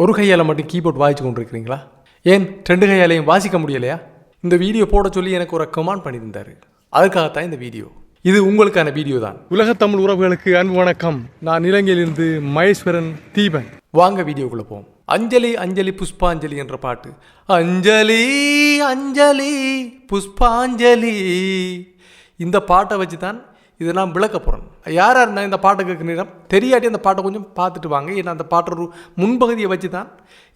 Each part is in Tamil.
ஒரு கையால் மட்டும் கீபோர்ட் வாசிச்சு கொண்டிருக்கிறீங்களா? ஏன் ரெண்டு கையாலையும் வாசிக்க முடியலையா? இந்த வீடியோ போட சொல்லி எனக்கு ஒரு கமாண்ட் பண்ணியிருந்தாரு. அதுக்காகத்தான் இந்த வீடியோ இது உங்களுக்கான வீடியோ தான். உலகத்தமிழ் உறவுகளுக்கு அன்பு வணக்கம். நான் இலங்கையிலிருந்து மகேஸ்வரன் தீபன். வாங்க வீடியோக்குள்ள போவோம். அஞ்சலி அஞ்சலி புஷ்பாஞ்சலி என்ற பாட்டு. அஞ்சலி அஞ்சலி புஷ்பாஞ்சலி. இந்த பாட்டை வச்சு தான் இதை நான் விளக்க போகிறேன் யார் யார் நான் இந்த பாட்டை கேட்குறீங்க தெரியாட்டி அந்த பாட்டை கொஞ்சம் பார்த்துட்டு வாங்க. ஏன்னா அந்த பாட்டோட முன்பகுதியை வச்சு தான்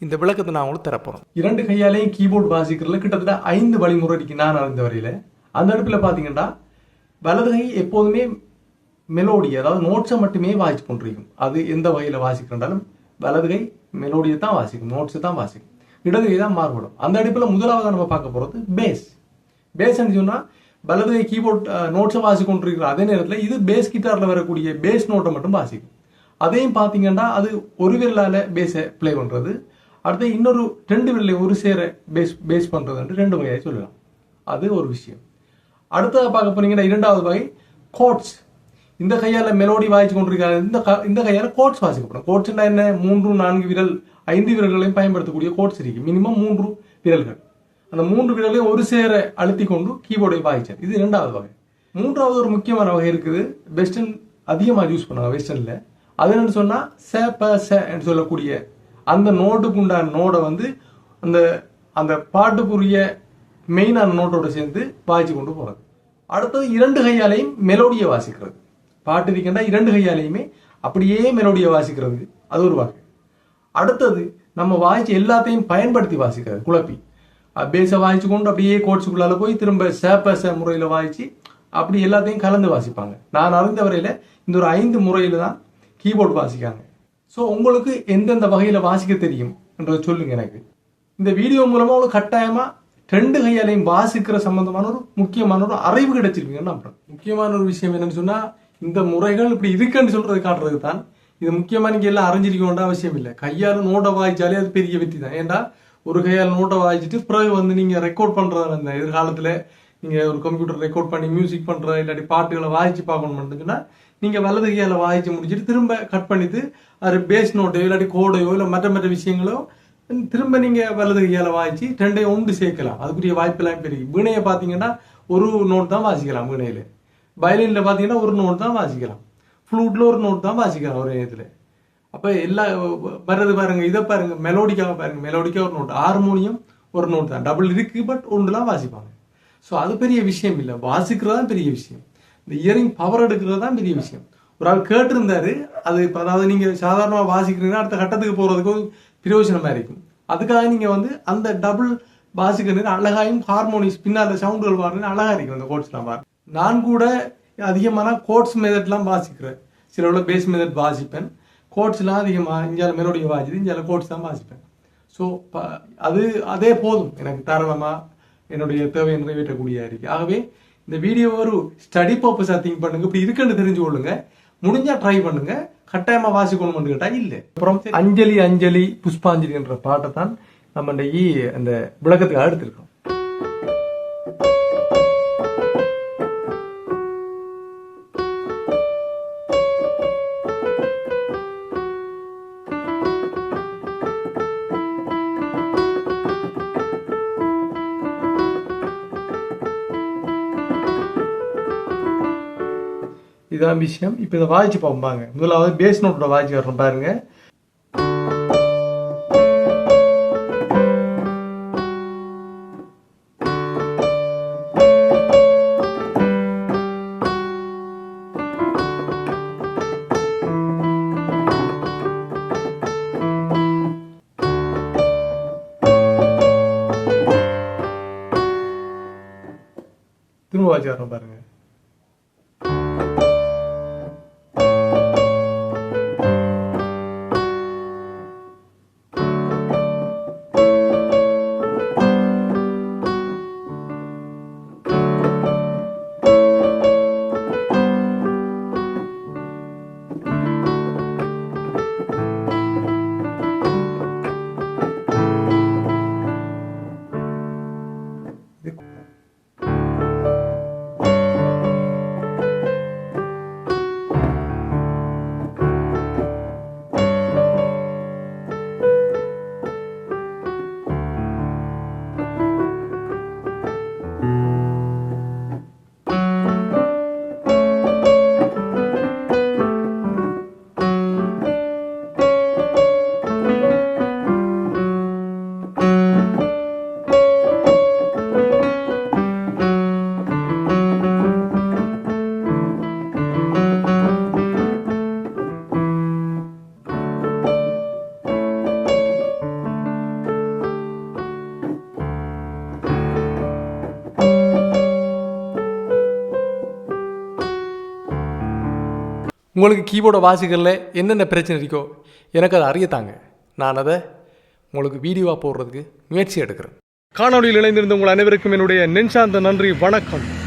இந்த விளக்கத்தை நான் உங்களுக்கு தரப்போகிறேன் இரண்டு கையாலேயும் கீபோர்டு வாசிக்கிறதுல கிட்டத்தட்ட ஐந்து வழிமுறை இருக்கு நான் அறிந்த வரையில் அந்த அடுப்பில் பார்த்தீங்கன்னா வலது கை எப்போதுமே மெலோடி அதாவது நோட்ஸை மட்டுமே வாசிச்சு கொண்டிருக்கும். அது எந்த வகையில் வாசிக்கிறாலும் வலது கை மெலோடியை தான் வாசிக்கும் நோட்ஸை தான் வாசிக்கும். இடது கை தான் மாறுபடும் அந்த அடுப்பில் முதலாவது நம்ம பார்க்க போகிறது பேஸ் பேஸ்ன்னு சொன்னால் வலது கை கீபோர்ட் நோட்ஸை வாசி கொண்டிருக்கிற அதே நேரத்தில் இது பேஸ் கிட்டாரில் வரக்கூடிய பேஸ் நோட்டை மட்டும் வாசிக்கும். அதையும் பார்த்தீங்கன்னா அது ஒரு விரலால் பேஸை ப்ளே பண்ணுறது அடுத்து இன்னொரு ரெண்டு விரலை ஒரு சேர பேஸ் பேஸ் பண்ணுறதுன்ட்டு ரெண்டு வகையாக சொல்லலாம். அது ஒரு விஷயம். அடுத்ததாக பார்க்க போனீங்கன்னா இரண்டாவது வகை கோட்ஸ் இந்த கையால் மெலோடி வாய்ச்சி கொண்டிருக்காரு இந்த க- இந்த கையால் கோட்ஸ் வாசிக்கப்படும். கோட்ஸ்னா என்ன? மூன்று நான்கு விரல் ஐந்து விரல்களையும் பயன்படுத்தக்கூடிய கோட்ஸ் இருக்குது மினிமம் மூன்று விரல்கள். அந்த மூன்று விரலையும் ஒரு சேர அழுத்தி கொண்டு கீபோர்டை பாய்ச்சார். இது இரண்டாவது வகை. மூன்றாவது ஒரு முக்கியமான வகை இருக்குது. வெஸ்டர்ன் அதிகமாக யூஸ் பண்ணுவாங்க வெஸ்டர்னில் அது என்னன்னு சொன்னால் ச ப ச என்று சொல்லக்கூடிய அந்த நோட்டுக்கு உண்டான நோடை வந்து அந்த அந்த பாட்டுக்குரிய மெயினான நோட்டோட சேர்ந்து வாய்ச்சி கொண்டு போகிறது அடுத்தது இரண்டு கையாலையும் மெலோடியை வாசிக்கிறது. பாட்டு இருக்கின்ற இரண்டு கையாலையுமே அப்படியே மெலோடியை வாசிக்கிறது. அது ஒரு வகை. அடுத்தது நம்ம வாய்ச்சி எல்லாத்தையும் பயன்படுத்தி வாசிக்கிறது குழப்பி. பேஸை வாய்ச்சி கொண்டு அப்படியே கோட்ஸுக்குள்ளால போய் திரும்ப சேப்பச முறையில் வாய்ச்சி அப்படி எல்லாத்தையும் கலந்து வாசிப்பாங்க. நான் அறிந்த வரையில் இந்த ஒரு ஐந்து முறையில் தான் கீபோர்டு வாசிக்காங்க. ஸோ உங்களுக்கு எந்தெந்த வகையில் வாசிக்க தெரியும் என்றதை சொல்லுங்க எனக்கு. இந்த வீடியோ மூலமாக உங்களுக்கு கட்டாயமாக ரெண்டு கையாலையும் வாசிக்கிற சம்பந்தமான ஒரு முக்கியமான ஒரு அறிவு கிடைச்சிருக்கீங்கன்னு நம்புறேன். முக்கியமான ஒரு விஷயம் என்னன்னு சொன்னால் இந்த முறைகள் இப்படி இருக்குன்னு சொல்றது காட்டுறதுக்கு தான். இது முக்கியமாக நீங்க எல்லாம் அறிஞ்சிருக்க வேண்டிய அவசியம் இல்லை. கையால் நோட்டை வாய்ச்சாலே அது பெரிய வெற்றி தான். ஏன்டா? ஒரு கையால் நோட்டை வாய்ச்சிட்டு பிறகு வந்து நீங்கள் ரெக்கார்ட் பண்றதா இந்த எதிர்காலத்தில் நீங்கள் ஒரு கம்ப்யூட்டர் ரெக்கார்ட் பண்ணி மியூசிக் பண்ணுற இல்லாட்டி பாட்டுகளை வாய்ச்சி பார்க்கணும்னு சொன்னா நீங்கள் வலது கையால் வாய்ச்சி முடிச்சுட்டு திரும்ப கட் பண்ணிட்டு அது பேஸ் நோட்டையோ இல்லாட்டி கோடையோ இல்லை மற்ற மற்ற விஷயங்களோ திரும்ப நீங்கள் வலது கையால் வாய்ச்சி ரெண்டையும் ஒன்று சேர்க்கலாம். அதுக்குரிய வாய்ப்பெல்லாம் பெரிய வீணையை பார்த்தீங்கன்னா ஒரு நோட் தான் வாசிக்கலாம் வீணையில். வயலினில் பார்த்தீங்கன்னா ஒரு நோட் தான் வாசிக்கலாம். ஃப்ளூட்டில் ஒரு நோட் தான் வாசிக்கலாம் ஒரு நேரத்தில். அப்போ எல்லா வர்றது பாருங்க இதை பாருங்க மெலோடிக்காக பாருங்க மெலோடிக்கா ஒரு நோட் ஹார்மோனியம் ஒரு நோட் தான். டபுள் இருக்கு பட் ஒன்றுலாம் வாசிப்பாங்க. ஸோ அது பெரிய விஷயம் இல்லை. வாசிக்கிறது தான் பெரிய விஷயம். இந்த இயரிங் பவர் எடுக்கிறது தான் பெரிய விஷயம். ஒரு ஆள் கேட்டிருந்தாரு அது இப்போ அதாவது நீங்கள் சாதாரணமாக வாசிக்கிறீங்கன்னா அடுத்த கட்டத்துக்கு போகிறதுக்கும் பிரயோஜனமாக இருக்கும். அதுக்காக நீங்கள் வந்து அந்த டபுள் வாசிக்கிறது அழகாயும் ஹார்மோனிஸ் பின்னால் சவுண்டுகள் வாருன்னு அழகா இருக்கும் அந்த கோட்ஸ்லாம் பாருங்க நான் கூட அதிகமான கோட்ஸ் மெதட்லாம் வாசிக்கிறேன். சில உள்ள பேஸ் மெதட் வாசிப்பேன். கோட்ஸ்லாம் அதிகமாக இந்தியாவில் மெலோடியை வாசிது இந்தியாவில் கோட்ஸ் தான் வாசிப்பேன் ஸோ அது அதே போதும். எனக்கு தாராளமாக என்னுடைய தேவையை நிறைவேற்றக்கூடிய இருக்கு ஆகவே இந்த வீடியோ ஒரு ஸ்டடி பர்பஸாக திங்க் பண்ணுங்க. இப்படி இருக்குன்னு தெரிஞ்சு கொள்ளுங்க. முடிஞ்சா ட்ரை பண்ணுங்க. கட்டாயமாக வாசிக்கணும்னு கேட்டால் இல்லை. அப்புறம் அஞ்சலி அஞ்சலி புஷ்பாஞ்சலின்ற பாட்டை தான் நம்ம இன்னைக்கு அந்த விளக்கத்துக்கு எடுத்திருக்கோம். இதான் விஷயம். இப்போ இதை வாய்ச்சி பார்ப்பாங்க முதலாவது பேஸ் நோட்டோட வாய்ச்சி வர்றோம் பாருங்க. திரும்ப வாட்சி வரணும் பாருங்க. உங்களுக்கு கீபோர்டை வாசிக்கல என்னென்ன பிரச்சனை இருக்கோ எனக்கு அதை அறியத்தாங்க. நான் அதை உங்களுக்கு வீடியோவாக போடுறதுக்கு முயற்சி எடுக்கிறேன். காணொலியில் இணைந்திருந்த உங்கள் அனைவருக்கும் என்னுடைய நெஞ்சார்ந்த நன்றி வணக்கம்.